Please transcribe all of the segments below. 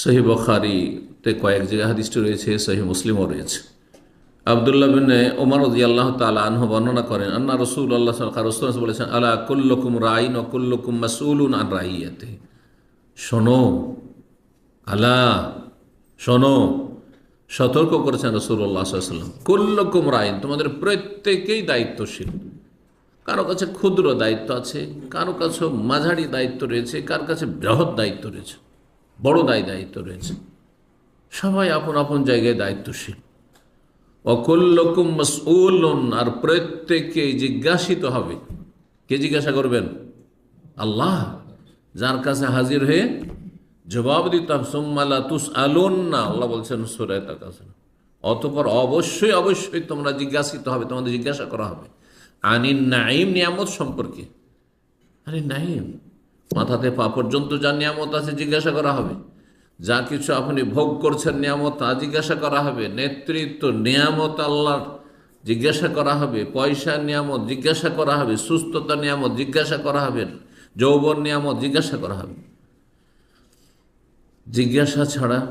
সহি বখারিতে কয়েক জায়গায় হাদিসটি রয়েছে সহি মুসলিমও রয়েছে। আবদুল্লাহ বিন ওমর আল্লাহ তালা আনহু বর্ণনা করেন, আন্না রসুল আল্লাহ রসুল বলেছেন আল্লাহ কুল্লকুম রাইন ও কুল্লকুম মাসুলুন আন রাইয়াতে। শোনো, আলা, শোনো, সতর্ক করেছেন রসুল্লাহ সাল্লাম কুল্লকুম রাইন, তোমাদের প্রত্যেকেই দায়িত্বশীল। কারও কাছে ক্ষুদ্র দায়িত্ব আছে, কারও কাছে মাঝারি দায়িত্ব রয়েছে, কার কাছে বৃহৎ দায়িত্ব রয়েছে। বড় দায় দায়িত্ব রয়েছে। সবাই আপন আপন জায়গায় দায়িত্বশীল। মসউলুন, আর প্রত্যেককে জিজ্ঞাসিত হবে। কে জিজ্ঞাসা করবেন? আল্লাহ। যার কাছে হাজির হয়ে জবাব দিতাম সোম্মালা তুস আলুন না আল্লাহ বলছেন সুরায় তার কাছে। অতপর অবশ্যই অবশ্যই তোমরা জিজ্ঞাসিত হবে, তোমাদের জিজ্ঞাসা করা হবে। আনিন নাইম নিয়ামত সম্পর্কে। আরে নাইম মাথাতে পা পর্যন্ত যা নিয়ামত আছে জিজ্ঞাসা করা হবে। যা কিছু আপনি ভোগ করছেন নিয়ামত, তা জিজ্ঞাসা করা হবে। নেতৃত্ব, নিয়ামত আল্লাহর জিজ্ঞাসা করা হবে। পয়সা নিয়ামত জিজ্ঞাসা করা হবে। সুস্থতা নিয়ামত জিজ্ঞাসা করা হবে। যৌবন নিয়ামত জিজ্ঞাসা করা হবে। জিজ্ঞাসা ছাড়া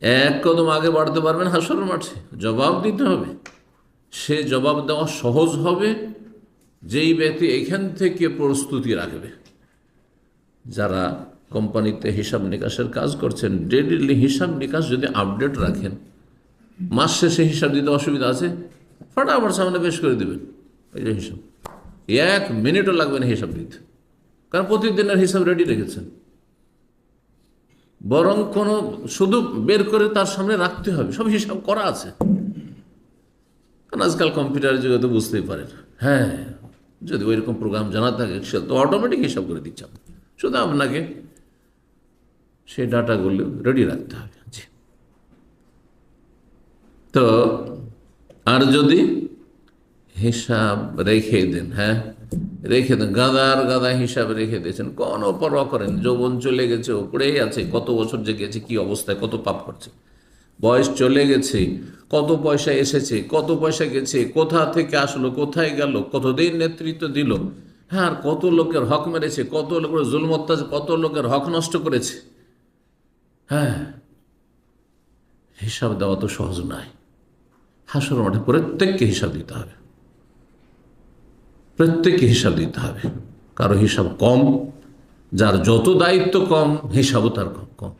এক কদম আগে বাড়তে পারবেন হাসর মাঠে। জবাব দিতে হবে। সে জবাব দেওয়া সহজ হবে। যেই ব্যক্তি এখান থেকে প্রস্তুতি রাখবে। যারা কোম্পানিতে হিসাব নিকাশের কাজ করছেন ডেলি হিসাব নিকাশ যদি আপডেট রাখেন, মাস শেষে হিসাব দিতে অসুবিধা আছে ফটাফট সামনে পেশ করে দেবেন, এই যে হিসাব। এক মিনিটও লাগবে না হিসাব দিতে, কারণ প্রতিদিনের হিসাব রেডি রেখেছেন। বরং কোনো শুধু বের করে তার সামনে রাখতে হবে, সব হিসাব করা আছে। কারণ আজকাল কম্পিউটারের যুগে তো বুঝতেই পারেন। হ্যাঁ যদি ওই রকম প্রোগ্রাম জানা থাকে, সে তো অটোমেটিক হিসাব করে দিচ্ছে শুধু আপনাকে সেই ডাটাগুলো রেডি রাখতে হবে। তো আর যদি হিসাব রেখে দেন হ্যাঁ? রেখে দেন, গাদার গাদা হিসাব রেখে দিয়েছেন, কোনো পরোয়া করেন, যৌবন চলে গেছে ওপরেই আছে, কত বছর যে গেছে কি অবস্থায় কত পাপ করছে, বয়স চলে গেছে, কত পয়সা এসেছে, কত পয়সা গেছে, কোথা থেকে আসলো, কোথায় গেল, কতদিন নেতৃত্ব দিল হ্যাঁ আর কত লোকের হক মেরেছে, কত লোকের জুলমত্তা কত লোকের হক নষ্ট করেছে। হ্যাঁ হিসাব দেওয়া তো সহজ নয়। হাসর মাঠে প্রত্যেককে হিসাব দিতে হবে। প্রত্যেককে হিসাব দিতে হবে। কারও হিসাব কম, যার যত দায়িত্ব কম, হিসাবও তার কম।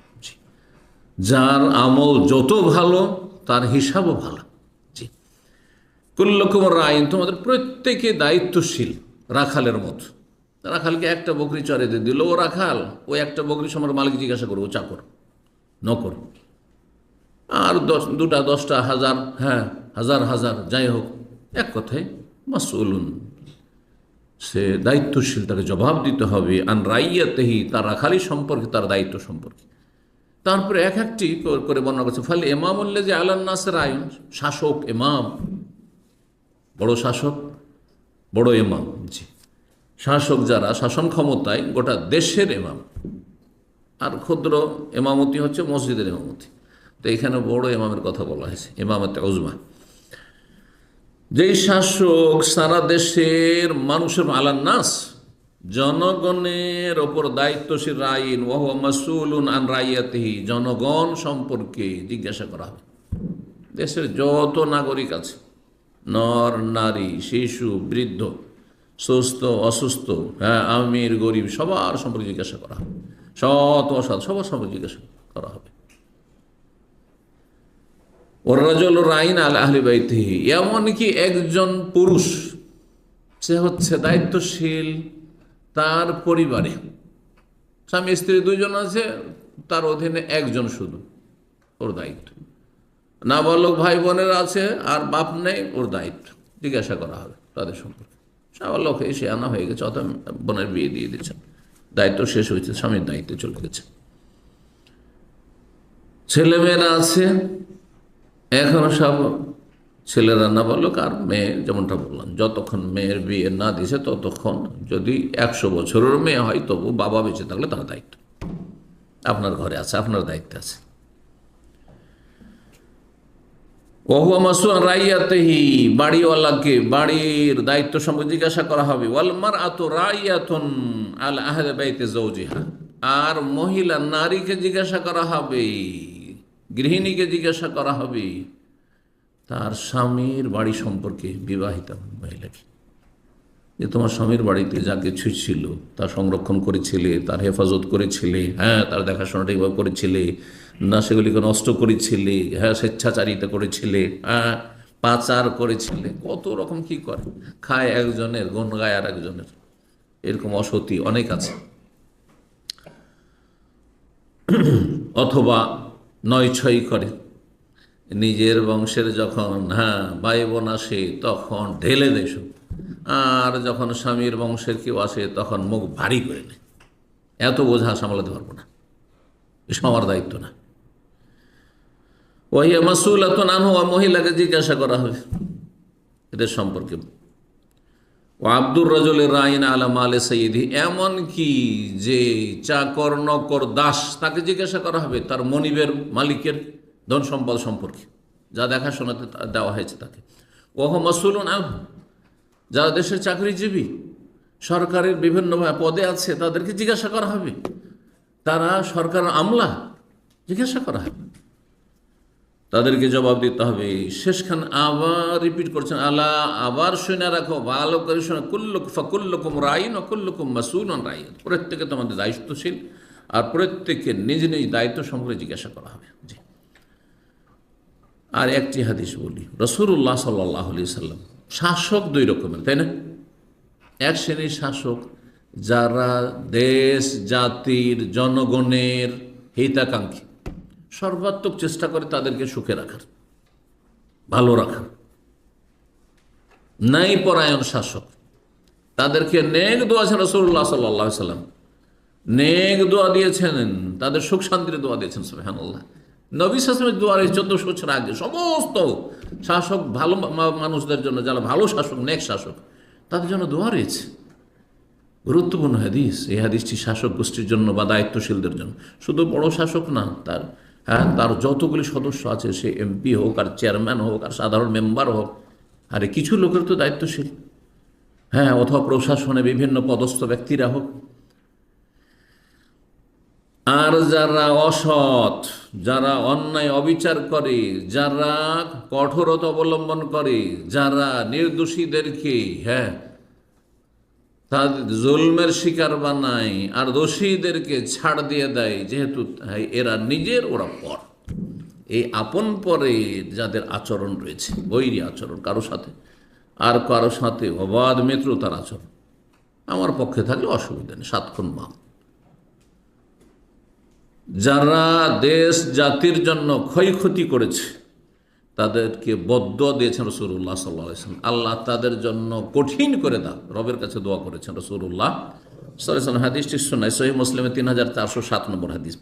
যার আমল যত ভালো, তার হিসাবও ভালো। জি। কুল্লকুমার আইন তোমাদের প্রত্যেকে দায়িত্বশীল। রাখালের মতো। রাখালকে একটা বকরি চড়ে দিয়ে দিল, ও রাখাল, ও একটা বকরি সময় মালিক জিজ্ঞাসা করব চাকর, নকর। আর দশ, দুটা, দশটা, হাজার হ্যাঁ হাজার হাজার, যাই হোক, এক কথায় মাসুলুন সে দায়িত্বশীল, তাকে জবাব দিতে হবে, আন রাইয়াতেহি, তার রাখালি সম্পর্কে, তার দায়িত্ব সম্পর্কে। তারপরে এক একটি করে বর্ণনা করছে, ফলে এমাম উল্লে যে আলান নাসের আইন, শাসক এমাম বড় শাসক। বড় এমাম জি। শাসক যারা, শাসন ক্ষমতায় গোটা দেশের এমাম আর ক্ষুদ্র এমামতি হচ্ছে মসজিদের এমামতি তো এখানে বড় এমামের কথা বলা হয়েছে এমামতে ওজমা যেই শাসক সারা দেশের মানুষের আলান নাস, জনগণের ওপর দায়িত্বশীল আইন ওহ আন রাইয়াতিহি, জনগণ সম্পর্কে জিজ্ঞাসা করা হবে। দেশের যত নাগরিক আছে নর, নারী, শিশু, বৃদ্ধ, সুস্থ, অসুস্থ হ্যাঁ আমির, গরিব, সবার সম্পর্কে জিজ্ঞাসা করা হবে। সৎ, অসৎ, সবার সম্পর্কে জিজ্ঞাসা করা হবে। ওরাজল রাইন আল আহলি বাইতিহি, এমনকি একজন পুরুষ, সে হচ্ছে দায়িত্বশীল তার পরিবারে। স্বামী, স্ত্রী দুজন আছে, তার অধীনে একজন শুধু, ওর দায়িত্ব। নাবালক ভাই বোনের আছে, আর বাপ নেই, ওর দায়িত্ব। জিজ্ঞাসা করা হবে তাদের সম্পর্কে। সাবালক এসে আনা হয়ে গেছে অত বোনের বিয়ে দিয়ে দিচ্ছেন দায়িত্ব শেষ হয়েছে, স্বামীর দায়িত্বে চলে গেছে। ছেলেমেয়েরা আছে, এখনও সব ছেলেরা না বলুক আর মেয়ে, যেমনটা বললাম, যতক্ষণ মেয়ের বিয়ে না দিছে ততক্ষণ যদি একশো বছরের মেয়ে হয়, তবু বাবা বেঁচে থাকলে তার দায়িত্ব। আপনার ঘরে আছে, আপনার দায়িত্বে আছে। ওহুয়া মাসুয়ান রাইয়াতেহি, বাড়িওয়ালাকে, বাড়ির দায়িত্ব সম্পর্কে জিজ্ঞাসা করা হবে। ওয়ালমার আত রাইয়াতুন আল আহলে বাইতে জৌজিহা আর মহিলা নারীকে জিজ্ঞাসা করা হবে, গৃহিণীকে জিজ্ঞাসা করা হবে, তার স্বামীর বাড়ি সম্পর্কে বিবাহিত মহিলাকে। যে তোমার স্বামীর বাড়িতে যা কিছু ছিল তা সংরক্ষণ করেছিলে, তার হেফাজত করেছিলে হ্যাঁ তার দেখাশোনাটা এইভাবে করেছিলে, না সেগুলিকে নষ্ট করেছিলে হ্যাঁ স্বেচ্ছাচারিতা করেছিলে হ্যাঁ পাচার করেছিলে, কত রকম কি করে খায় একজনের গুণ গায় আর একজনের এরকম অসতি অনেক আছে অথবা নয় ছয় করে, নিজের বংশের যখন হ্যাঁ ভাই বোন আসে, তখন ঢেলে দেয় সব। আর যখন স্বামীর বংশের কেউ আসে, তখন মুখ ভারী করে নেয়। এত বোঝা সামলাতে পারব না। এসব আমার দায়িত্ব না। ওই মাসুল এত হওয়া মহিলাকে জিজ্ঞাসা করা হবে। এদের সম্পর্কে। ও আব্দুর রাজলের রাইন আলাম আলে সঈদি এমন কি যে চাকর নকর দাস, তাকে জিজ্ঞাসা করা হবে? তার মনিবের মালিকের ধন সম্পদ সম্পর্কে। যা দেখাশোনাতে দেওয়া হয়েছে তাকে। ওহ মাসুল নাম যারা দেশের চাকরিজীবী, সরকারের বিভিন্ন পদে আছে, তাদেরকে জিজ্ঞাসা করা হবে। তারা সরকার আমলা, জিজ্ঞাসা করা হবে। তাদেরকে জবাব দিতে হবে, শেষখান আবার রিপিট করছেন আল্লাহ আবার শুনে রাখো, ভালো করে শোনো কুল্লুক, ফকুল্লকুম রাইন ও কুল্লুকুম মাসুল রাইন। প্রত্যেকে তোমাদের দায়িত্বশীল, আর প্রত্যেককে নিজ নিজ দায়িত্ব সম্পর্কে জিজ্ঞাসা করা হবে। আর একটি হাদিস বলি রসুল্লাহ সাল্লাহ আলি সাল্লাম শাসক দুই রকমের, তাই না? এক শ্রেণির শাসক যারা দেশ, জাতির, জনগণের হিতাকাঙ্ক্ষী, সর্বাত্মক চেষ্টা করে তাদেরকে সুখে রাখার, ভালো রাখার। নাই পরায়ণ শাসক, তাদেরকে নেক দোয়াছেন রসুল্লাহ সাল্লাহ সাল্লাম। নেক দোয়া দিয়েছেন, তাদের সুখ শান্তির দোয়া দিয়েছেন, সুবহানাল্লাহ। নবী শাসনের দোয়ারে চোদ্দশো বছর আগে সমস্ত শাসক, ভালো মানুষদের জন্য, যারা ভালো শাসক, নেক শাসক, তাদের জন্য দোয়া রয়েছে। গুরুত্বপূর্ণ হাদিস, এই হাদিসটি শাসক গোষ্ঠীর জন্য বা দায়িত্বশীলদের জন্য। শুধু বড় শাসক না, তার হ্যাঁ তার যতগুলি সদস্য আছে, সে এমপি হোক, আর চেয়ারম্যান হোক, আর সাধারণ মেম্বার হোক, আরে কিছু লোকের তো দায়িত্বশীল। হ্যাঁ অথবা প্রশাসনে বিভিন্ন পদস্থ ব্যক্তিরা হোক আর যারা অসৎ, যারা অন্যায় অবিচার করে, যারা কঠোরতা অবলম্বন করে, যারা নির্দোষীদেরকে হ্যাঁ তাদের জুলমের শিকার বানায় আর দোষীদেরকে ছাড় দিয়ে দেয়, যেহেতু এরা নিজের, ওরা পর। এই আপন পরে যাদের আচরণ রয়েছে, বৈরী আচরণ কারও সাথে, আর কারও সাথে অবাধ মিত্রতার আচরণ। আমার পক্ষে থাকলে অসুবিধা নেই, সাতক্ষণ মা যারা দেশ জাতির জন্য ক্ষয়ক্ষতি করেছে, তাদেরকে বদ্ধ দিয়েছেন রসুল্লাহ সাল্লাহ আল্লাহ তাদের জন্য কঠিন করে দাও। রবের কাছে দোয়া করেছেন রসুল্লাহ সাল্লাম হাদিসটি শোনায় সহি মুসলিমে তিন হাজার চারশো সাত নম্বর হাদিস।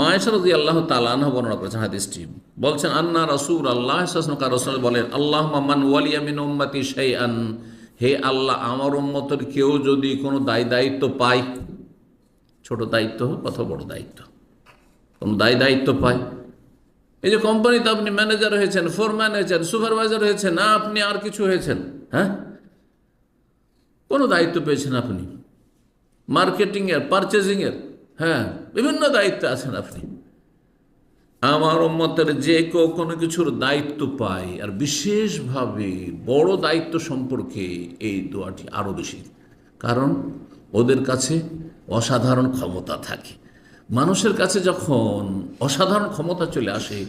মায়েশা রাজি আল্লাহ তালাহ বর্ণনা করেছেন হাদিসটি। বলছেন, আন্না রসুল আল্লাহ রসুল বলেন আল্লাহ মান ওয়ালিয়ামিন আন হে আল্লাহ, আমার উম্মতের কেউ যদি কোনো দায় দায়িত্ব পায়, ছোট দায়িত্ব হোক অথবা বড় দায়িত্ব দায় দায়িত্ব পায়। এই যে কোম্পানিতে আপনি ম্যানেজার হয়েছেন ফোরম্যান হয়েছেন সুপারভাইজার হয়েছেন, না, আপনি আর কিছু হয়েছেন হ্যাঁ? কোনো দায়িত্ব পেয়েছেন আপনি? মার্কেটিংয়ের পারচেজিংয়ের হ্যাঁ বিভিন্ন দায়িত্বে আছেন আপনি। আমার উম্মতের যে কেউ কোনো কিছুর দায়িত্ব পায়, আর বিশেষভাবে বড় দায়িত্ব সম্পর্কে এই দোয়াটি আরও বেশি। কারণ ওদের কাছে অসাধারণ ক্ষমতা থাকে। মানুষের কাছে যখন অসাধারণ ক্ষমতা চলে আসে,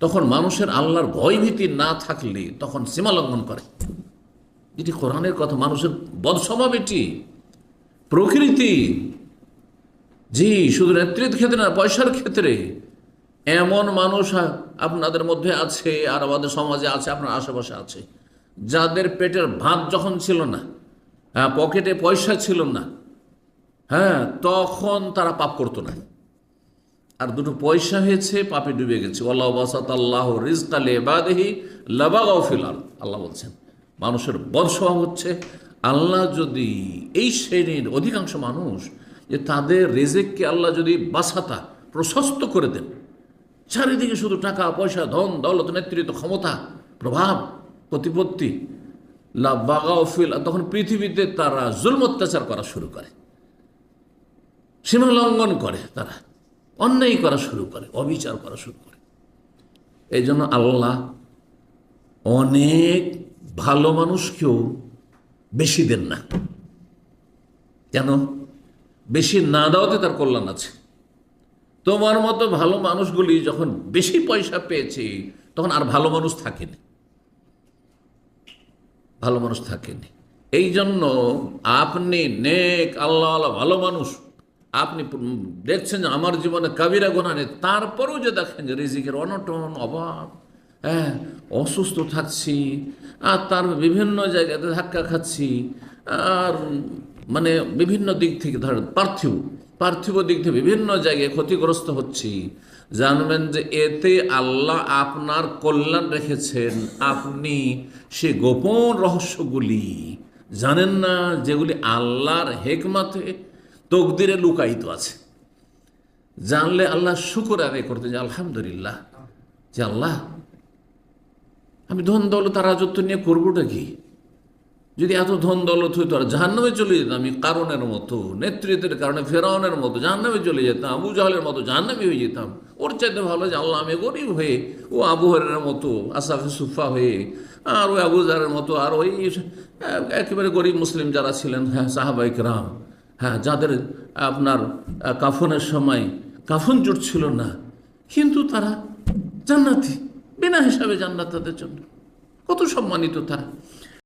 তখন মানুষের আল্লাহর ভয়ভীতি না থাকলে তখন সীমা লঙ্ঘন করে। এটি কোরআনের কথা, মানুষের বদস্বভাব এটি। প্রকৃতি, জি, শুধু নেতৃত্ব ক্ষেত্রে না, পয়সার ক্ষেত্রে। এমন মানুষ আপনাদের মধ্যে আছে, আর আমাদের সমাজে আছে, আপনার আশেপাশে আছে। যাদের পেটের ভাত যখন ছিল না হ্যাঁ পকেটে পয়সা ছিল না হ্যাঁ তখন তারা পাপ করতো না। আর দুটো পয়সা হয়েছে, পাপে ডুবে গেছে। আল্লাহ আল্লাহ বলছেন, মানুষের বদস্বভাব হচ্ছে, আল্লাহ যদি এই শ্রেণির অধিকাংশ মানুষ, যে তাদের রেজেককে আল্লাহ যদি বাসাতা প্রশস্ত করে দেন, চারিদিকে শুধু টাকা, পয়সা, ধন, দৌলত, নেতৃত্ব, ক্ষমতা, প্রভাব, প্রতিপত্তি লাবাগাও ফিল তখন পৃথিবীতে তারা জুলম অত্যাচার করা শুরু করে। সীমা লঙ্ঘন করে তারা। অন্যায় করা শুরু করে, অবিচার করা শুরু করে। এই জন্য আল্লাহ অনেক ভালো মানুষকেও বেশি দেন না। কেন? বেশি না দেওয়াতে তার কল্যাণ আছে। তোমার মতো ভালো মানুষগুলি যখন বেশি পয়সা পেয়েছে, তখন আর ভালো মানুষ থাকেনি। ভালো মানুষ থাকেনি। এই জন্য আপনি নেক আল্লাহ আল্লাহ ভালো মানুষ আপনি দেখছেন যে আমার জীবনে কাবিরা গোনা নেই, তারপরেও যে দেখেন যে রিজিকের অনটন, অভাব হ্যাঁ অসুস্থ থাকছি, আর তার বিভিন্ন জায়গাতে ধাক্কা খাচ্ছি, আর মানে বিভিন্ন দিক থেকে ধরেন পার্থিব পার্থিব দিক থেকে বিভিন্ন জায়গায় ক্ষতিগ্রস্ত হচ্ছি। জানবেন যে এতে আল্লাহ আপনার কল্যাণ রেখেছেন, আপনি সে গোপন রহস্যগুলি জানেন না, যেগুলি আল্লাহর হেকমাতে তকদিরে লুকায়িত আছে। জানলে আল্লাহ শুকুর আদায় করতে যে, আলহামদুলিল্লাহ, যে আল্লাহ, আমি ধন দৌলত আর রাজত্ব নিয়ে করবোটা কি? যদি এত ধন দৌলত হইতো আর জাহান্নামে চলে যেতাম, আমি কারণের মতো, নেতৃত্বের কারণে ফেরাউনের মতো, জাহান্নামে চলে যেতাম, আবু জাহালের মতো জাহান্নামে হয়ে যেতাম, ওর চাইতে ভালো যে আল্লাহ আমি গরিব হয়ে, ও আবু হরের মতো আসাফে সুফা হয়ে, আর ওই আবু জারের মতো, আর ওই, একেবারে গরিব মুসলিম যারা ছিলেন হ্যাঁ সাহাবাইক রাম হ্যাঁ যাদের, আপনার কাফনের সময় কাফন জুটছিল না, কিন্তু তারা জান্নাতি, বিনা হিসাবে জান্নাত তাদের জন্য। কত সম্মানিত তারা।